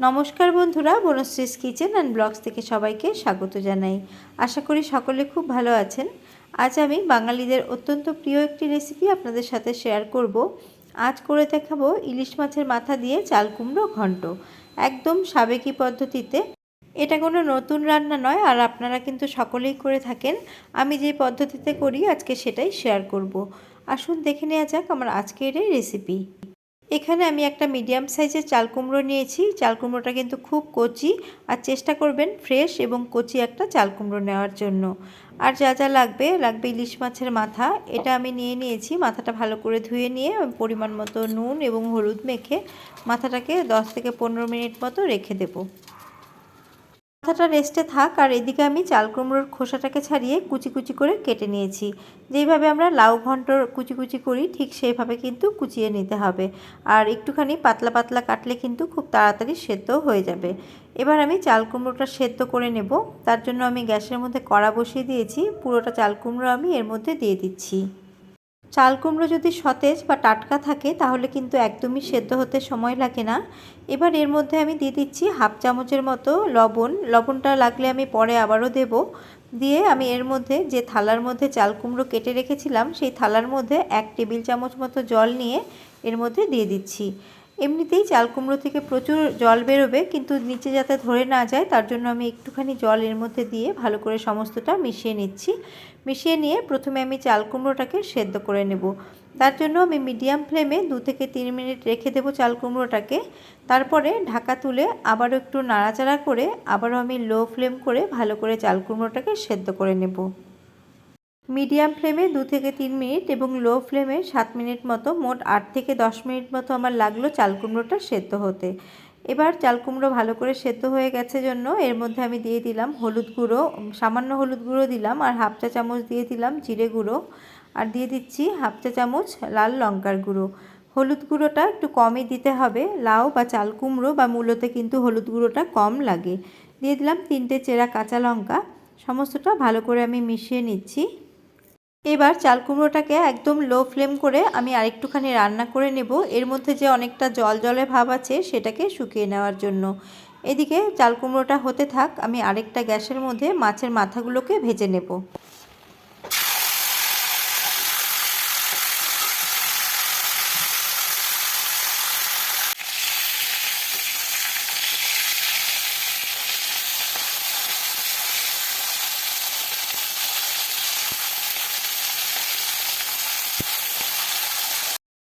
নমস্কার বন্ধুরা, বনশ্রীস kitchen and blogs থেকে সবাইকে স্বাগত জানাই। আশা করি সকলে খুব ভালো আছেন। আজ আমি বাঙালিদের অত্যন্ত প্রিয় একটি রেসিপি আপনাদের সাথে শেয়ার করব। আজ করে দেখাবো ইলিশ মাছের মাথা দিয়ে চাল কুমড়ো ঘন্ট। একদম সাবেকি পদ্ধতিতে। এটা কোনো নতুন রান্না নয়, আর আপনারা কিন্তু সকলেই করে থাকেন। আমি যে পদ্ধতিতে করি, আজকে সেটাই শেয়ার করব। আসুন দেখে নেওয়া যাক আমার আজকের এই রেসিপি এখানে আমি একটা মিডিয়াম সাইজের চাল কুমড়ো নিয়েছি। চাল কুমড়োটা কিন্তু খুব কচি আর চেষ্টা করবেন ফ্রেশ এবং কচি একটা চাল কুমড়ো নেওয়ার জন্য। আর যা যা লাগবে লাগবে ইলিশ মাছের মাথা। এটা আমি নিয়ে নিয়েছি, মাথাটা ভালো করে ধুয়ে নিয়ে পরিমাণ মতো নুন এবং হলুদ মেখে মাথাটাকে 10 থেকে পনেরো মিনিট মতো রেখে দেবো। মাথাটা রেস্টে থাক আর এদিকে আমি চাল কুমড়োর খোসাটাকে ছাড়িয়ে কুচি কুচি করে কেটে নিয়েছি। যেইভাবে আমরা লাউ ঘন্টর কুচি কুচি করি, ঠিক সেইভাবে কিন্তু কুচিয়ে নিতে হবে। আর একটুখানি পাতলা পাতলা কাটলে কিন্তু খুব তাড়াতাড়ি সেদ্ধ হয়ে যাবে। এবার আমি চাল কুমড়োটা সেদ্ধ করে নেব। তার জন্য আমি গ্যাসের মধ্যে কড়া বসিয়ে দিয়েছি। পুরোটা চাল কুমড়ো আমি এর মধ্যে দিয়ে দিচ্ছি। চাল কুমড়ো যদি সতেজ বা টাটকা থাকে, তাহলে কিন্তু একদমই সেদ্ধ হতে সময় লাগে না। এবার এর মধ্যে আমি দিয়ে দিচ্ছি হাফ চামচের মতো লবণ। লবণটা লাগলে আমি পরে আবারও দেব। দিয়ে আমি এর মধ্যে যে থালার মধ্যে চাল কুমড়ো কেটে রেখেছিলাম, সেই থালার মধ্যে এক টেবিল চামচ মতো জল নিয়ে এর মধ্যে দিয়ে দিচ্ছি। এমনিতেই চাল কুমড়ো থেকে প্রচুর জল বেরোবে, কিন্তু নিচে যাতে ধরে না যায়, তার জন্য আমি একটুখানি জল এর মধ্যে দিয়ে ভালো করে সমস্তটা মিশিয়ে নিচ্ছি। মিশিয়ে নিয়ে প্রথমে আমি চাল কুমড়োটাকে সেদ্ধ করে নেব। তার জন্য আমি মিডিয়াম ফ্লেমে দু থেকে তিন মিনিট রেখে দেবো চাল কুমড়োটাকে। তারপরে ঢাকা তুলে আবারও একটু নাড়াচাড়া করে আবারও আমি লো ফ্লেম করে ভালো করে চাল কুমড়োটাকে সেদ্ধ করে নেব। মিডিয়াম ফ্লেমে দু থেকে তিন মিনিট এবং লো ফ্লেমে সাত মিনিট মতো, মোট আট থেকে দশ মিনিট মতো আমার লাগল চাল কুমড়োটা সেদ্ধ হতে। এবার চাল কুমড়ো ভালো করে সেদ্ধ হয়ে গেছে জন্য এর মধ্যে আমি দিয়ে দিলাম হলুদ গুঁড়ো, সামান্য হলুদ গুঁড়ো দিলাম আর হাফ চা চামচ দিয়ে দিলাম জিরে গুঁড়ো। আর দিয়ে দিচ্ছি হাফ চা চামচ লাল লঙ্কার গুঁড়ো। হলুদ গুঁড়োটা একটু কমই দিতে হবে, লাউ বা চাল কুমড়ো বা মূলোতে কিন্তু হলুদ গুঁড়োটা কম লাগে। দিয়ে দিলাম তিনটে চেরা কাঁচা লঙ্কা, সমস্তটা ভালো করে আমি মিশিয়ে নিচ্ছি। এবার চাল কুমড়োটাকে একদম লো ফ্লেম করে আমি আরেকটুখানি রান্না করে নেব। এর মধ্যে যে অনেকটা জল জলে ভাব আছে সেটাকে শুকিয়ে নেওয়ার জন্য। এদিকে চাল কুমড়োটা হতে থাক, আমি আরেকটা গ্যাসের মধ্যে মাছের মাথাগুলোকে ভেজে নেব।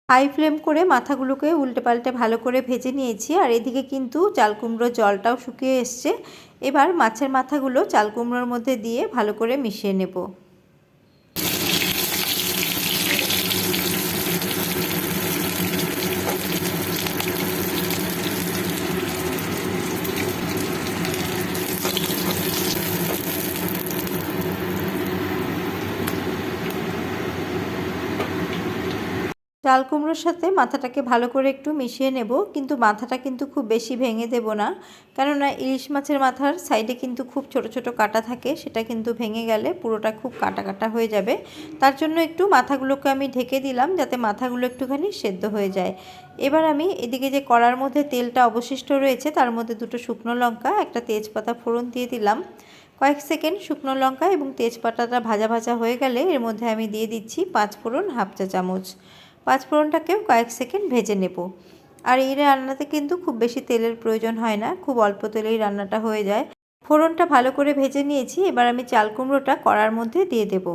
হাই ফ্লেম করে মাথাগুলোকে উল্টে পাল্টে ভালো করে ভেজে নিয়েছি, আর এদিকে কিন্তু চাল কুমড়োর জলটাও শুকিয়ে এসছে। এবার মাছের মাথাগুলো চাল কুমড়োর মধ্যে দিয়ে ভালো করে মিশিয়ে নেব। চাল কুমড়োর সাথে মাথাটাকে ভালো করে একটু মিশিয়ে নেব, কিন্তু মাথাটা কিন্তু খুব বেশি ভেঙে দেব না। কেননা ইলিশ মাছের মাথার সাইডে কিন্তু খুব ছোট ছোট কাটা থাকে, সেটা কিন্তু ভেঙে গেলে পুরোটা খুব কাটা কাটা হয়ে যাবে। তার জন্য একটু মাথাগুলোকে আমি ঢেকে দিলাম, যাতে মাথাগুলো একটুখানি সেদ্ধ হয়ে যায়। এবার আমি এদিকে যে কড়ার মধ্যে তেলটা অবশিষ্ট রয়েছে, তার মধ্যে দুটো শুকনো লঙ্কা, একটা তেজপাতা ফোড়ন দিয়ে দিলাম। কয়েক সেকেন্ড শুকনো লঙ্কা এবং তেজপাতাটা ভাজা ভাজা হয়ে গেলে এর মধ্যে আমি দিয়ে দিচ্ছি পাঁচ ফোড়ন হাফ চা চামচ। পাঁচফোড়নটাকেও কয়েক সেকেন্ড ভেজে নেব। আর এই রান্নাতে কিন্তু খুব বেশি তেলের প্রয়োজন হয় না, খুব অল্প তেলেই রান্নাটা হয়ে যায়। ফোড়নটা ভালো করে ভেজে নিয়েছি, এবার আমি চাল কুমড়োটা কড়ার মধ্যে দিয়ে দেবো।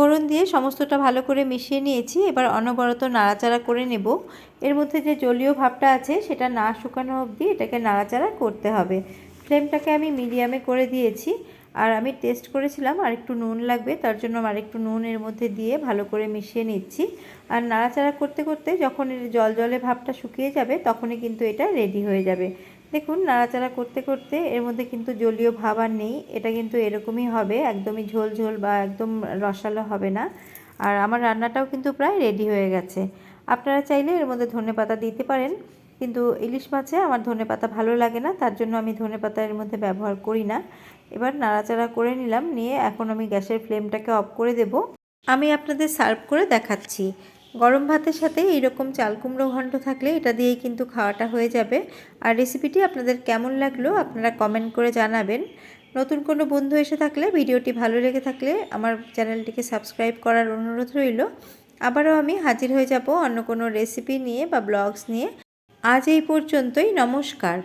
ফোড়ন দিয়ে সমস্তটা ভালো করে মিশিয়ে নিয়েছি। এবার অনবরত নাড়াচাড়া করে নেব। এর মধ্যে যে জলীয় ভাবটা আছে, সেটা না শুকানো অবধি এটাকে নাড়াচাড়া করতে হবে। ফ্লেমটাকে আমি মিডিয়ামে করে দিয়েছি। আর আমি টেস্ট করেছিলাম আর একটু নুন লাগবে, তার জন্য আর একটু নুন এর মধ্যে দিয়ে ভালো করে মিশিয়ে নিচ্ছি। আর নাড়াচাড়া করতে করতে যখন এর জল জলে ভাবটা শুকিয়ে যাবে, তখনই কিন্তু এটা রেডি হয়ে যাবে। দেখুন, নাড়াচাড়া করতে করতে এর মধ্যে কিন্তু জলীয় ভাব আর নেই। এটা কিন্তু এরকমই হবে, একদমই ঝোল ঝোল বা একদম রসালো হবে না। আর আমার রান্নাটাও কিন্তু প্রায় রেডি হয়ে গেছে। আপনারা চাইলে এর মধ্যে ধনে পাতা দিতে পারেন, কিন্তু ইলিশ মাছে আমার ধনে পাতা ভালো লাগে না, তার জন্য আমি ধনে পাতা এর মধ্যে ব্যবহার করি না। এবার নাড়াচাড়া করে নিলাম, নিয়ে এখন আমি গ্যাসের ফ্লেমটাকে অফ করে দেব। আমি আপনাদের সার্ভ করে দেখাচ্ছি। গরম ভাতের সাথে এইরকম চাল কুমড়ো ঘন্ট থাকলে এটা দিয়েই কিন্তু খাওয়াটা হয়ে যাবে। আর রেসিপিটি আপনাদের কেমন লাগল আপনারা কমেন্ট করে জানাবেন। নতুন কোনো বন্ধু এসে থাকলে ভিডিওটি ভালো লেগে থাকলে আমার চ্যানেলটিকে সাবস্ক্রাইব করার অনুরোধ রইল। আবারও আমি হাজির হয়ে যাব অন্য কোনো রেসিপি নিয়ে বা ব্লগস নিয়ে। আজ এই পর্যন্তই, নমস্কার।